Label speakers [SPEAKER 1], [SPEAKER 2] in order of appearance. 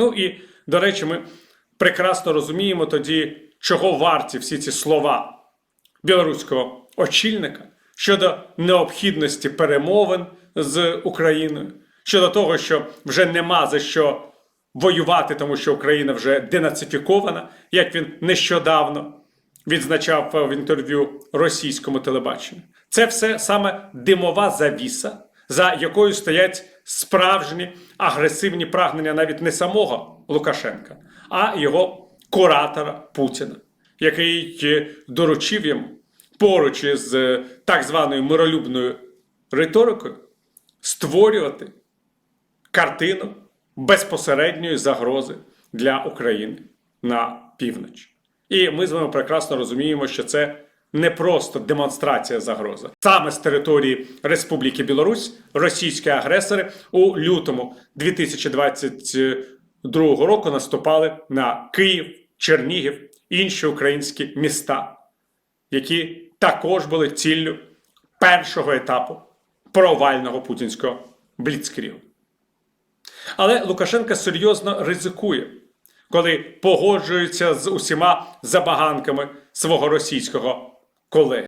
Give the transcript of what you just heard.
[SPEAKER 1] Ну і до речі, ми прекрасно розуміємо тоді, чого варті всі ці слова білоруського очільника щодо необхідності перемовин з Україною, щодо того, що вже нема за що воювати, тому що Україна вже денацифікована, як він нещодавно відзначав в інтерв'ю російському телебаченню. Це все саме димова завіса, за якою стоять справжні агресивні прагнення навіть не самого Лукашенка, а його куратора Путіна, який е, доручив йому поруч із е, так званою миролюбною риторикою створювати картину безпосередньої загрози для України на північ. І ми з вами прекрасно розуміємо, що це не просто демонстрація загрози. Саме з території Республіки Білорусь російські агресори у лютому 2022 року наступали на Київ, Чернігів інші українські міста, які також були ціллю першого етапу провального путінського бліцкрігу. Але Лукашенко серйозно ризикує, коли погоджується з усіма забаганками свого російського qual é?